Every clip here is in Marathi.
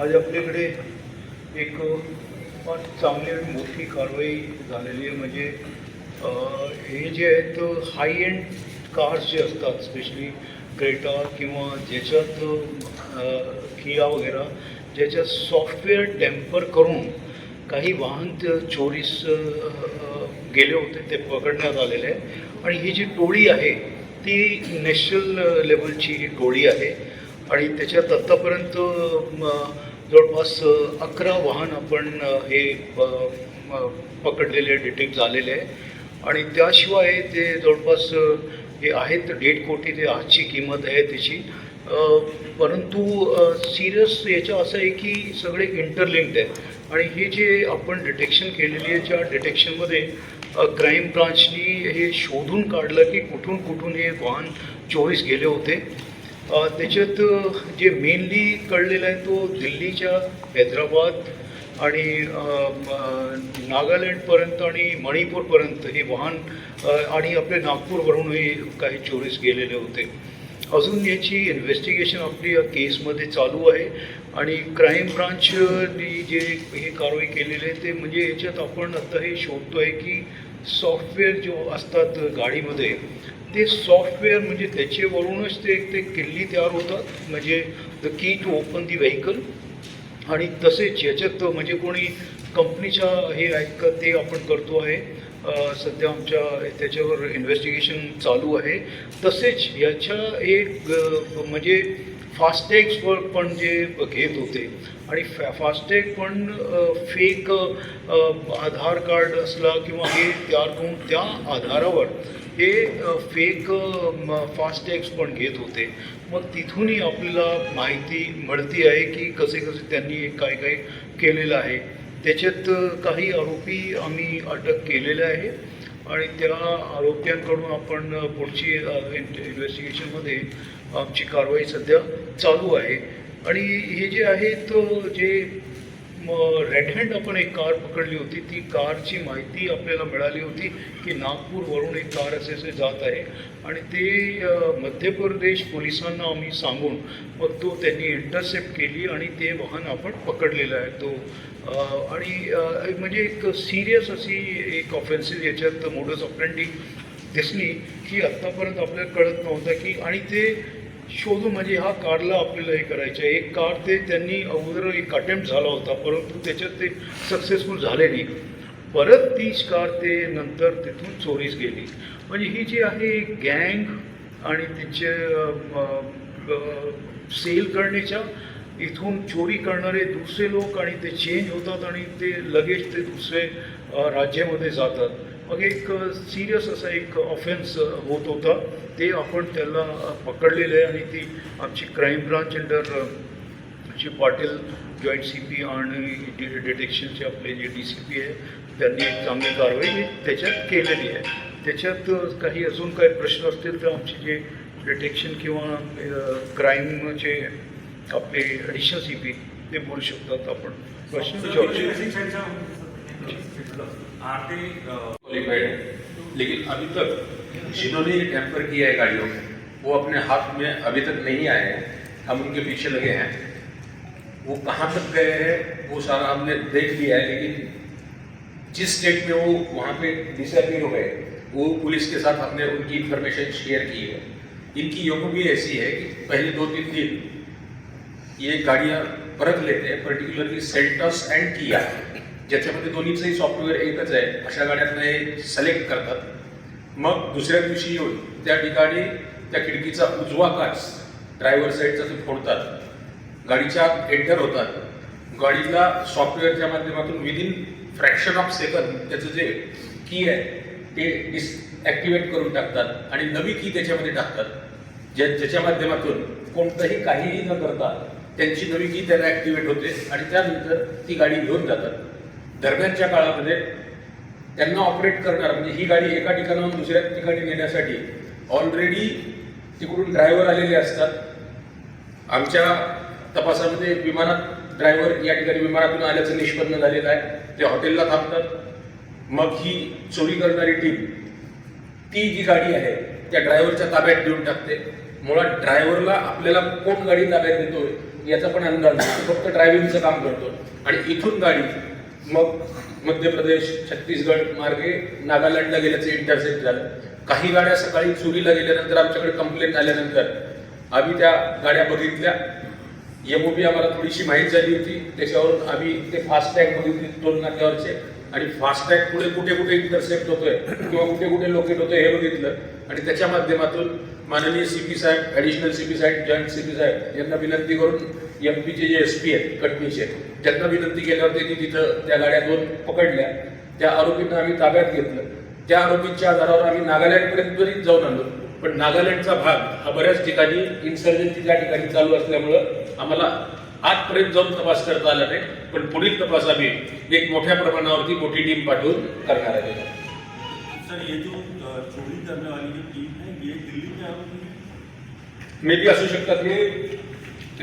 आज आपल्याकडे एक फार चांगली आणि मोठी कारवाई झालेली आहे. म्हणजे हे जे आहेत हाय एंड कार्स जे असतात स्पेशली क्रेटा किंवा ज्याच्यात किया वगैरे ज्याच्यात सॉफ्टवेअर टेम्पर करून काही वाहन चोरीस गेले होते ते पकडण्यात आलेले आहे आणि ही जी टोळी आहे ती नॅशनल लेवलची ही टोळी आहे. आणि त्याच्यात आत्तापर्यंत जवळपास अकरा वाहन आपण हे पकडलेले डिटेक्ट झालेले आहे. आणि त्याशिवाय ते जवळपास हे आहेत दीड कोटी ते आजची किंमत आहे त्याची. परंतु सिरियस याचं असं आहे की सगळे इंटरलिंक्ड आहे आणि हे जे आपण डिटेक्शन केलेली आहे ज्या डिटेक्शनमध्ये क्राईम ब्रांचनी हे शोधून काढलं की कुठून कुठून हे वाहन चोवीस गेले होते. त्याच्यात जे मेनली कळलेलं आहे तो दिल्लीच्या हैदराबाद आणि नागालँडपर्यंत आणि मणिपूरपर्यंत हे वाहन आणि आपले नागपूरवरूनही काही चोरीस गेलेले होते. अजून याची इन्व्हेस्टिगेशन आपली या केसमध्ये चालू आहे आणि क्राईम ब्रांचनी जे हे कारवाई केलेली आहे ते म्हणजे याच्यात आपण आता हे शोधतो आहे की सॉफ्टवेअर जो असतात गाडीमध्ये ते सॉफ्टवेअर म्हणजे त्याच्यावरूनच ते ते किल्ली तयार होतात. म्हणजे the key to open the vehicle आणि तसेच याच्यात म्हणजे कोणी कंपनीच्या हे आहेत का ते आपण करतो आहे. सध्या आमच्या त्याच्यावर इन्व्हेस्टिगेशन चालू आहे. तसेच याच्या एक म्हणजे फास्टॅग्सवर पण जे घेत होते. आणि फॅ फास्टॅग पण फेक आधार कार्ड असला किंवा हे तयार करून त्या आधारावर हे फेक फास्टॅग्स पण घेत होते. मग तिथूनही आपल्याला माहिती मिळती आहे की कसे कसे त्यांनी काय काय केलेलं आहे. त्याच्यात काही आरोपी आम्ही अटक केलेले आहे आणि त्या आरोप्यांकडून आपण पुढची इन्व्हेस्टिगेशनमध्ये आमची कारवाई सध्या चालू आहे. आणि हे जे आहेत तो जे मग रेड हँड आपण एक कार पकडली होती. ती कारची माहिती आपल्याला मिळाली होती की नागपूरवरून एक कार असे असे जात आहे. आणि ते मध्य प्रदेश पोलिसांना आम्ही सांगून मग तो त्यांनी इंटरसेप्ट केली आणि ते वाहन आपण पकडलेलं आहे. तो आणि म्हणजे एक सिरियस अशी एक ऑफेन्सिव्ह याच्यात मोडस ऑपरेंडी दिसली की आत्तापर्यंत आपल्याला कळत नव्हतं की आणि ते शोधून म्हणजे हा कारला आपल्याला हे करायचं आहे. एक कार ते त्यांनी अगोदर एक अटेम्प्ट झाला होता परंतु त्याच्यात ते सक्सेसफुल झाले नाही. परत तीच कार ते नंतर तिथून चोरीस गेली. म्हणजे ही जी आहे गँग आणि तिचे सेल करण्याच्या इथून चोरी करणारे दुसरे लोक आणि ते चेंज होतात आणि ते लगेच ते दुसरे राज्यामध्ये जातात. मग एक सिरियस असा एक ऑफेन्स होत होता. ते आपण त्याला पकडलेलं आहे आणि ती आमची क्राईम ब्रांच अंडर जे पाटील जॉईंट सी पी आणि डि- डिटेक्शनचे आपले जे डी सी पी आहे त्यांनी एक चांगली कारवाई त्याच्यात केलेली आहे. त्याच्यात काही अजून काही प्रश्न असतील तर आमचे जे डिटेक्शन किंवा क्राईमचे आपले ॲडिशनल सी पी ते बोलू शकतात आपण. प्रश्न क्वालिफाइड है। लेकिन अभी तक जिन्होंने ये टेम्पर किया है गाड़ियों में वो अपने हाथ में अभी तक नहीं आए हैं। हम उनके पीछे लगे हैं। वो कहाँ तक गए हैं, वो सारा हमने देख लिया है, लेकिन जिस स्टेट में वो वहाँ पे डिसअपियर हो गए, वो पुलिस के साथ हमने उनकी इंफॉर्मेशन शेयर की है। इनकी योग भी ऐसी है कि पहले दो तीन दिन ये गाड्या परख लेते हैं पर्टिकुलरली सेल्टस एंड किया ज्याच्यामध्ये दोन्हीचंही सॉफ्टवेअर एकच आहे अशा गाड्यातनं हे सिलेक्ट करतात. मग दुसऱ्या दिवशी येऊन त्या ठिकाणी त्या खिडकीचा उजवा काच ड्रायव्हर साईडचा ते फोडतात गाडीच्या एंटर होतात. गाडीला सॉफ्टवेअरच्या माध्यमातून विदिन फ्रॅक्शन ऑफ सेकंद त्याचं जे की आहे ते डिसॲक्टिवेट करून टाकतात आणि नवी की त्याच्यामध्ये टाकतात. ज्या ज्याच्या माध्यमातून कोणतंही काहीही न करता त्यांची नवी की त्याला ॲक्टिवेट होते आणि त्यानंतर ती गाडी घेऊन जातात. दरम्यानच्या काळामध्ये त्यांना ऑपरेट करणार म्हणजे ही गाडी एका ठिकाणाहून दुसऱ्या ठिकाणी नेण्यासाठी ऑलरेडी तिकडून ड्रायव्हर आलेले असतात. आमच्या तपासामध्ये विमानात ड्रायव्हर या ठिकाणी विमानातून आल्याचं निष्पन्न झालेलं आहे. ते हॉटेलला थांबतात. मग ही चोरी करणारी टीम ती जी गाडी आहे त्या ड्रायव्हरच्या ताब्यात देऊन टाकते. मुळात ड्रायव्हरला आपल्याला कोण गाडी ताब्यात देतोय याचा पण अंदाज नाही. फक्त ड्रायव्हिंगचं काम करतो आणि इथून गाडी मग मध्य प्रदेश छत्तीसगड मार्गे नागालँडला गेल्याचं इंटरसेप्ट झालं. काही गाड्या सकाळी चोरीला गेल्यानंतर आमच्याकडे कंप्लेंट आल्यानंतर आम्ही त्या गाड्या बघितल्या. एमओपी आम्हाला थोडीशी माहीत झाली होती. त्याच्यावरून आम्ही ते फास्टॅग बघितले टोल नाक्यावरचे. आणि फास्टॅग पुढे कुठे कुठे इंटरसेप्ट होतोय किंवा कुठे कुठे लोकेट होतोय हे बघितलं. आणि त्याच्या माध्यमातून माननीय सी पी साहेब ॲडिशनल सी पी साहेब जॉईंट सी पी साहेब यांना विनंती करून एम पीचे जे एस पी आहेत कटनीचे त्यांना विनंती केल्यावर त्यांनी तिथं त्या गाड्या दोन पकडल्या. त्या आरोपींना आम्ही ताब्यात घेतलं. त्या आरोपींच्या आधारावर आम्ही नागालँडपर्यंत जरी जाऊन आलो. पण नागालँडचा भाग हा बऱ्याच ठिकाणी इन्सर्जन्सी त्या ठिकाणी चालू असल्यामुळं आम्हाला आजपर्यंत जाऊन तपास करता आला नाही. पण पुढील तपास आम्ही एक मोठ्या प्रमाणावरती मोठी टीम पाठवून करणार आहे सर ये जो चोरी करने वाली जो टीम है ये दिल्ली के आरोपी मे बी असू शकतात हे।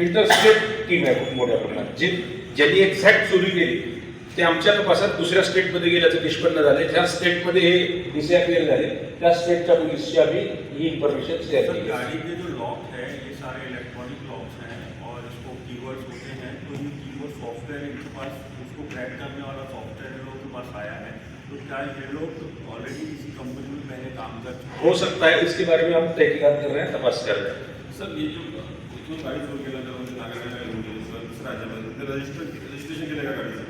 इंटरस्टेट टीम आहे मोठ्या प्रमाणात जी ज्यांनी एक्झॅक्ट चोरी केली ते आमच्या तपासात दुसऱ्या स्टेटमध्ये गेल्याचं निष्पन्न झाले. ज्या स्टेटमध्ये हे डिसअपिअर झाले त्या स्टेटच्या पोलिसची आम्ही ही इन्फॉर्मेशन शेअर केली. गाड़ी के जो लॉक है ये सारे इलेक्ट्रॉनिक लॉक्स हैं और इसको कीवर्ड्स होते हैं तो ये कीवर्ड सॉफ्टवेयर इनके पास उसको क्रैक करने वाला सॉफ्टवेयर लोगों के पास आया है। तो ऑलरेडी किसी कंपनी में पहले काम कर चुके हो। सकता है इसके बारे में हम तहकीकात कर रहे हैं तपास कर रहे हैं। सर ये जो इथून गाडी चोरी म्हणजे राज्यामध्ये रजिस्टर रजिस्ट्रेशन केलं का गाडीचं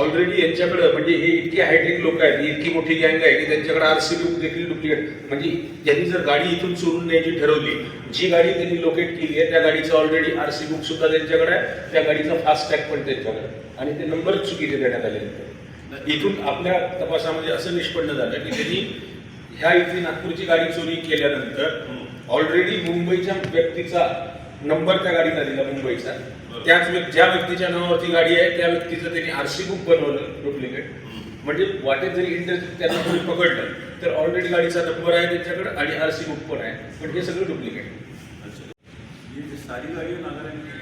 ऑलरेडी यांच्याकडे म्हणजे हे इतकी हायटेक लोक आहेत ही इतकी मोठी गँग आहे की त्यांच्याकडे आरसी बुक देखील डुप्लिकेट म्हणजे त्यांनी जर गाडी इथून चोरून न्यायची ठरवली जी गाडी त्यांनी लोकेट केली आहे त्या गाडीचं ऑलरेडी आरसी बुक सुद्धा त्यांच्याकडे आहे त्या गाडीचा फास्ट टॅग पण त्यांच्याकडे आणि ते नंबर चुकीचे देण्यात आहेत. इथून आपल्या तपासामध्ये असं निष्पन्न झालं की त्यांनी ह्या इथली नागपूरची गाडी चोरी केल्यानंतर ऑलरेडी मुंबईच्या व्यक्तीचा नंबर त्या गाडीला दिला मुंबईचा. त्याच ज्या व्यक्तीच्या नावावरती गाडी आहे त्या व्यक्तीचं त्यांनी आरसी बुक बनवलं डुप्लिकेट म्हणजे वाटेत जरी इंटर त्यांना कोणी पकडलं तर ऑलरेडी गाडीचा नंबर आहे त्यांच्याकडे आणि आरसी बुक पण आहे. पण हे सगळं डुप्लिकेट सारी की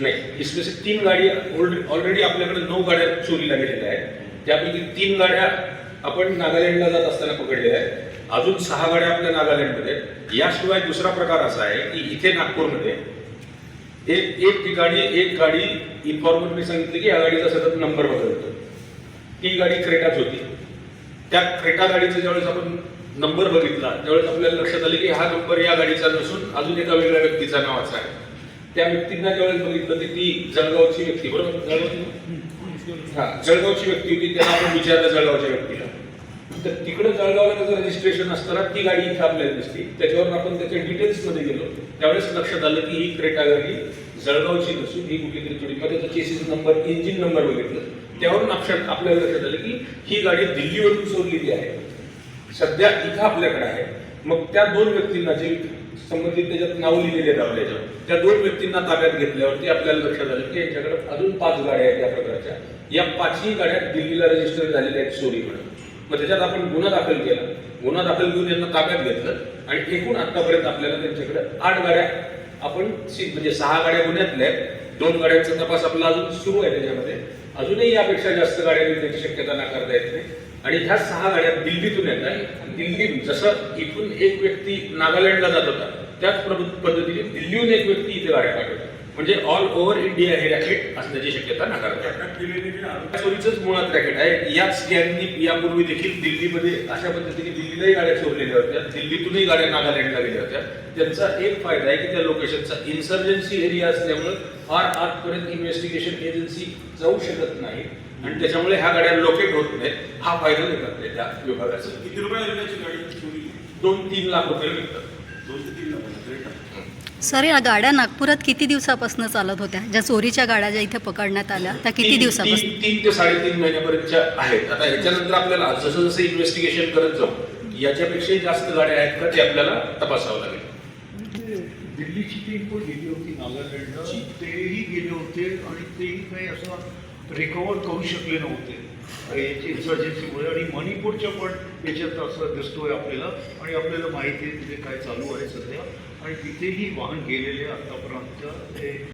नाही इसमें से तीन गाडी ऑलरेडी आपल्याकडे नऊ गाड्या चोरीला गेलेल्या आहेत. त्यापैकी तीन गाड्या आपण नागालँडला जात असताना पकडलेल्या आहेत. अजून सहा गाड्या आपल्या नागालँडमध्ये याशिवाय दुसरा प्रकार असा आहे की इथे नागपूरमध्ये एक एक ठिकाणी एक गाडी इन्फॉर्मरने सांगितली की या गाडीचा सतत नंबर बदलतो. ती गाडी क्रेटाच होती. त्या क्रेटा गाडीचा ज्यावेळेस आपण नंबर बघितला त्यावेळेस आपल्याला लक्षात आले की हा नंबर या गाडीचा नसून अजून एका वेगळ्या व्यक्तीचा नावाचा आहे. त्या व्यक्तींना ज्यावेळेस बघितलं की ती जळगावची व्यक्ती बरोबर? जळगावची हा जळगावची व्यक्ती होती त्यांना आपण विचारलं जळगावच्या व्यक्तीला. तर तिकडे जळगावला त्याचं रजिस्ट्रेशन असताना ती गाडी इथे आपल्याला दिसली. त्याच्यावर आपण त्याच्या डिटेल्समध्ये गेलो. त्यावेळेस लक्षात आलं की ही क्रेटा गाडी जळगावची नसून ही कुठली तरी थोडी मग त्याचा चेसिस नंबर इंजिन नंबर बघितलं. त्यावरून लक्षात आपल्याला लक्षात आलं की ही गाडी दिल्लीवरून सोडलेली आहे. सध्या इथं आपल्याकडे आहे. मग त्या दोन व्यक्तींना जे संबंधित त्याच्यात नाव लिहिलेले आहेत आपल्या याच्यावर, त्या दोन व्यक्तींना ताब्यात घेतल्यावरती आपल्याला लक्षात आलं की यांच्याकडे अजून पाच गाड्या आहेत या प्रकारच्या. या पाचही गाड्या दिल्लीला रजिस्टर झालेल्या आहेत चोरी म्हणून मग त्याच्यात आपण गुन्हा दाखल केला. गुन्हा दाखल घेऊन यांना ताब्यात घेतलं आणि एकूण आतापर्यंत आपल्याला त्यांच्याकडे आठ गाड्या आपण सी- म्हणजे सहा गाड्या गुन्ह्यातल्या आहेत. दोन गाड्यांचा तपास आपला अजून सुरू आहे त्याच्यामध्ये. अजूनही यापेक्षा जास्त गाड्या निघण्याची शक्यता नाकारता येत नाही. आणि ह्या सहा गाड्या दिल्लीतून येत आहेत. दिल्ली जसं इथून एक व्यक्ती नागालँडला जात होता त्याच पद्धतीने दिल्लीहून एक व्यक्ती इथे गाड्या पाठवतात म्हणजे ऑल ओव्हर इंडिया हे रॅकेट असण्याची शक्यता नाकारतात. चोरीचंच मुळात रॅकेट आहे. याच गँगनी यापूर्वी देखील दिल्लीमध्ये अशा पद्धतीने दिल्लीलाही गाड्या चोरलेल्या होत्या. दिल्लीतूनही गाड्या नागालँडला गेल्या होत्या. त्यांचा एक फायदा आहे की त्या लोकेशनचा इन्सर्जन्सी एरिया असल्यामुळे फार आतपर्यंत इन्व्हेस्टिगेशन एजन्सी जाऊ शकत नाही. आणि त्याच्यामुळे ह्या गाड्या लोकेट होत नाहीत. हा फायदा देतात ते त्या विभागाचा. किती रुपये गाडी दोन तीन लाख रुपये मिळतात. दोन ते तीन लाख सर या गाड्या नागपुरात किती दिवसापासून चालत होत्या? ज्या चोरीच्या गाड्या ज्या इथे पकडण्यात आल्या त्या किती दिवसापासून? तीन तीन ते साडेतीन महिन्यापर्यंतच्या आहेत आता ह्याच्यानंतर आपल्याला जसं जसं इन्व्हेस्टिगेशन करत जाऊ याच्यापेक्षाही जास्त गाड्या आहेत का ते आपल्याला तपासावं लागेल. दिल्लीची टीम पण गेली होती नागालँडला. तेही गेले होते आणि तेही काही असं रिकवर करू शकले नव्हते. याची इन्सर्जन्सीमुळे आणि मणिपूरच्या पण त्याच्यात असं दिसतोय आपल्याला आणि आपल्याला माहिती आहे तिथे काय चालू आहे सध्या. आणि तिथेही वाहन गेलेले आतापर्यंत ते